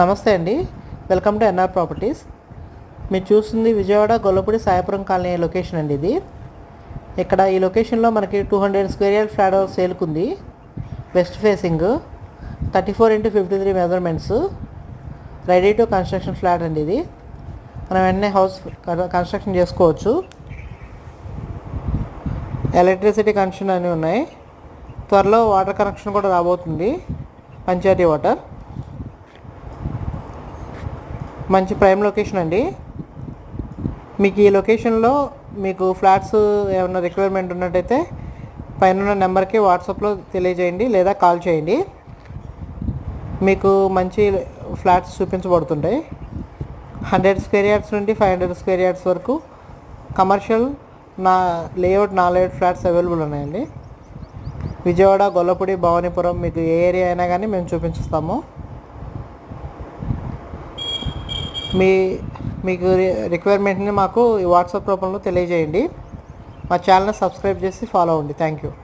నమస్తే అండి. Welcome to NR properties. మీరు చూస్తుంది విజయవాడ గొల్లపూడి సాయపురం కాలనీ లొకేషన్ అండి ఇది. ఇక్కడ ఈ లొకేషన్లో మనకి two hundred square yard flat house సేల్కుంది west facing thirty four into fifty three measurements. Ready to construction flat అండి ఇది. మనం వెంటనే హౌస్ కన్స్ట్రక్షన్ చేసుకోవచ్చు. ఎలక్ట్రిసిటీ కనెక్షన్ అన్నీ ఉన్నాయి. త్వరలో వాటర్ కనెక్షన్ కూడా రాబోతుంది. పంచాయతీ వాటర్. మంచి ప్రైమ్ లొకేషన్ అండి. మీకు ఈ లొకేషన్లో మీకు ఫ్లాట్స్ ఏమైనా రిక్వైర్మెంట్ ఉన్నట్టయితే పైన ఉన్న నెంబర్కి వాట్సాప్లో తెలియజేయండి లేదా కాల్ చేయండి. మీకు మంచి ఫ్లాట్స్ చూపించబడుతుంటాయి. హండ్రెడ్ స్క్వేర్ యార్డ్స్ నుండి ఫైవ్ హండ్రెడ్ స్క్వేర్ యార్డ్స్ వరకు కమర్షియల్ నా లేఅవుట్ నా లేఅవుట్ ఫ్లాట్స్ అవైలబుల్ ఉన్నాయండి. విజయవాడ గొల్లపూడి భవానీపురం మీకు ఏ ఏరియా అయినా కానీ మేము చూపించుస్తాము. మీ మీకు రిక్వైర్మెంట్ని మాకు ఈ వాట్సాప్ రూపంలో తెలియజేయండి. మా ఛానల్ని సబ్స్క్రైబ్ చేసి ఫాలో అవ్వండి. Thank you